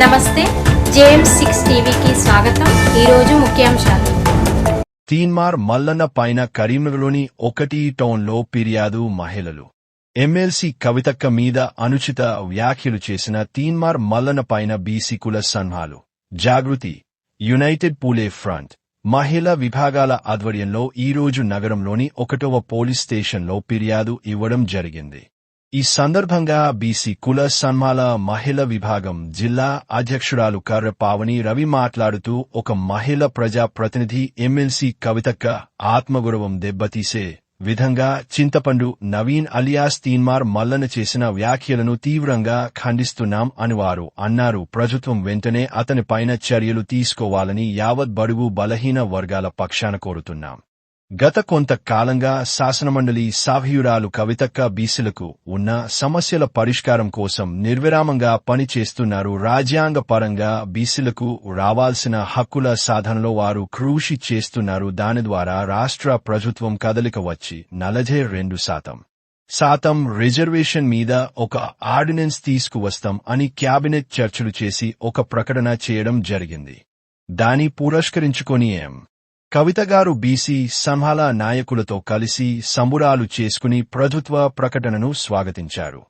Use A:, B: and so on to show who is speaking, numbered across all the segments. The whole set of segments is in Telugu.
A: నమస్తే జేఎం సిక్స్ టీవీకి స్వాగతం. ఈరోజు ముఖ్యాంశాలు.
B: తీన్మార్ మల్లన్న పైన కరీంనగర్లోని ఒకటి టౌన్లో ఫిర్యాదు మహిళలు. ఎమ్మెల్సీ కవితక్క మీద అనుచిత వ్యాఖ్యలు చేసిన తీన్మార్ మల్లన్న పైన బీసీ కుల సంఘాలు జాగృతి. United Phule front. మహిళా విభాగాల ఆధ్వర్యంలో ఈరోజు నగరంలోని ఒకటవ పోలీస్ స్టేషన్లో ఫిర్యాదు ఇవ్వడం జరిగింది. ఈ సందర్భంగా బీసీ కుల సన్మాల మహిళ విభాగం జిల్లా అధ్యక్షురాలు కర్ర పావని రవి మాట్లాడుతూ ఒక మహిళ ప్రజా ప్రతినిధి ఎమ్మెల్సీ కవితక్క ఆత్మగౌరవం దెబ్బతీసే విధంగా చింతపండు నవీన్ అలియాస్ తీన్మార్ మల్లన చేసిన వ్యాఖ్యలను తీవ్రంగా ఖండిస్తున్నాం అని వారు అన్నారు. ప్రభుత్వం వెంటనే అతని పైన చర్యలు తీసుకోవాలని యావత్ బడుగు బలహీన వర్గాల పక్షాన కోరుతున్నాం. గత కొంతకాలంగా శాసనమండలి సాహ్యురాలు కవితక్క బీసీలకు ఉన్న సమస్యల పరిష్కారం కోసం నిర్విరామంగా పనిచేస్తున్నారు రాజ్యాంగ పరంగా బీసీలకు రావాల్సిన హక్కుల సాధనలో వారు కృషి చేస్తున్నారు. దాని ద్వారా రాష్ట్ర ప్రభుత్వం కదలిక వచ్చి నలభై రెండు శాతం శాతం రిజర్వేషన్ మీద ఒక ఆర్డినెన్స్ తీసుకువస్తాం అని క్యాబినెట్ చర్చలు చేసి ఒక ప్రకటన చేయడం జరిగింది. దాని పురస్కరించుకొని ఏం కవితగారు బీసీ సంహాల నాయకులతో కలిసి సంబురాలు చేసుకుని ప్రభుత్వ ప్రకటనను స్వాగతించారు.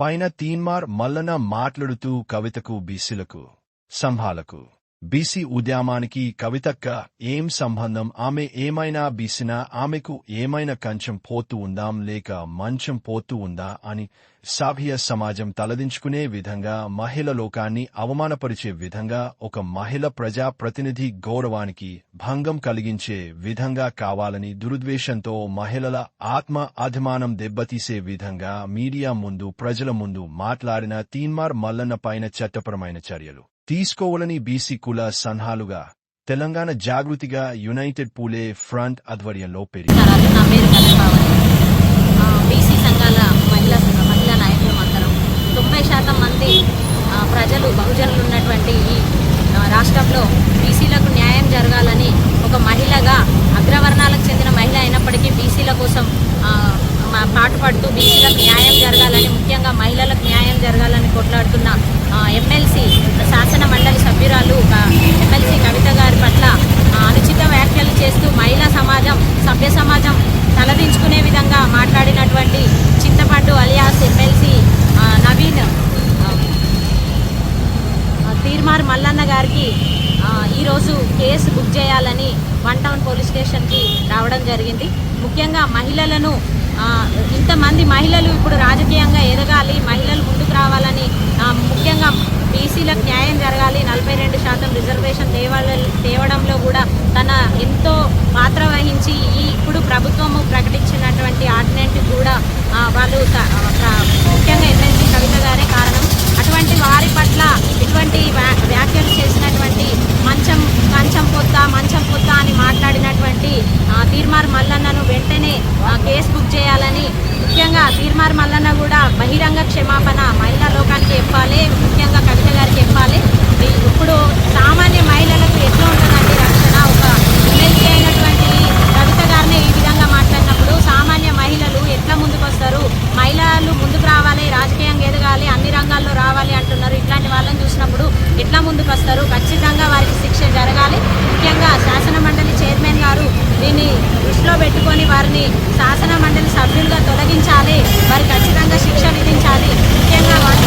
B: పైన తీన్మార్ మల్లన మాట్లాడుతూ కవితకు బీసీలకు సంహాలకు. బీసీ ఉద్యమానికి కవితక్క ఏం సంబంధం? ఆమె ఏమైనా బీసినా ఆమెకు ఏమైనా కంచం పోతూ ఉందాం? లేక మంచం పోతూ ఉందా? అని సాభ్య సమాజం తలదించుకునే విధంగా మహిళ లోకాన్ని అవమానపరిచే విధంగా ఒక మహిళ ప్రజా ప్రతినిధి గౌరవానికి భంగం కలిగించే విధంగా కావాలని దురుద్వేషంతో మహిళల ఆత్మ అభిమానం దెబ్బతీసే విధంగా మీడియా ముందు ప్రజల ముందు మాట్లాడిన తీన్మార్ మల్లన్న పైన చట్టపరమైన చర్యలు. తీసుకోవాలని బీసీ కుల సంఘాలుగా తెలంగాణ జాగృతిగా యునైటెడ్ పూలే ఫ్రంట్ ఆధ్వర్యంలో పెరిగి
C: నా బీసీ సంఘాల మహిళా మహిళా నాయకులు అందరం తొంభై శాతం మంది ప్రజలు బహుజనులు ఉన్నటువంటి ఈ రాష్ట్రంలో బీసీలకు న్యాయం జరగాలని ఒక మహిళగా అగ్రవర్ణాలకు చెందిన మహిళ అయినప్పటికీ బీసీల కోసం పాటుపడుతూ బీసీలకు న్యాయం జరగాలని ముఖ్యంగా మహిళలకు న్యాయం జరగాలని కొట్లాడుతున్న ఆ, ఎమ్మెల్సీ శాసన మండలి సభ్యురాలు ఆ, ఎమ్మెల్సీ కవిత గారి పట్ల ఆ, అనుచిత వ్యాఖ్యలు చేస్తూ మహిళా సమాజం సభ్య సమాజం తలదించుకునే విధంగా మాట్లాడినటువంటి చింతపండు అలియాస్ ఎమ్మెల్సీ ఆ, నవీన్ ఆ, ఆ, తీర్మార్ మల్లన్న గారికి ఆ, ఈరోజు కేసు బుక్ చేయాలని వన్ టౌన్ పోలీస్ స్టేషన్కి రావడం జరిగింది. ముఖ్యంగా మహిళలను ఇంతమంది మహిళలు ఇప్పుడు రాజకీయంగా ఎదగాలి మహిళలు ముందుకు రావాలని ఆ, ముఖ్యంగా బీసీలకు న్యాయం జరగాలి నలభై రెండు శాతం రిజర్వేషన్ తేవాల తేవడంలో కూడా తన ఎంతో పాత్ర వహించి ఈ ఇప్పుడు ప్రభుత్వము ప్రకటించినటువంటి ఆర్డినెంట్ కూడా ఆ, వాళ్ళు త- ఆ, ముఖ్యంగా ఎమ్మెల్సీ కవిత గారే కారణం అటువంటి వారి పట్ల ఇటువంటి వ్యా- వ్యాఖ్యలు చేసినటువంటి మంచం కంచం పొత్త మంచం పొత్త అని మాట్లాడినటువంటి ఆ, తీర్మార్ మల్లన్నను వెంటనే ఆ, కేసు బుక్ చేయాలని ముఖ్యంగా తీర్మార్ మల్లన్న కూడా బహిరంగ క్షమాపణ మహిళా లోకానికి చెప్పాలి ముఖ్యంగా కవిత గారికి చెప్పాలి. ఇప్పుడు సామాన్య మహిళలకు ఎట్లా ఉంటుందండి రక్షణ? ఒక ఎమ్మెల్సీ అయినటువంటి కవిత గారిని ఈ విధంగా మాట్లాడినప్పుడు సామాన్య మహిళలు ఎట్లా ముందుకు వస్తారు మహిళలు ముందుకు రావాలి రాజకీయంగా ఎదగాలి అన్ని రంగాల్లో రావాలి అంటున్నారు. ఇట్లాంటి వాళ్ళని చూసినప్పుడు ఎట్లా ముందుకు వస్తారు ఖచ్చితంగా వారికి శిక్ష జరగాలి. ముఖ్యంగా శాసన పెట్టుకొని వారిని శాసన మండలి సభ్యులుగా తొలగించాలి. వారికి ఖచ్చితంగా శిక్ష విధించాలి. ముఖ్యంగా వన్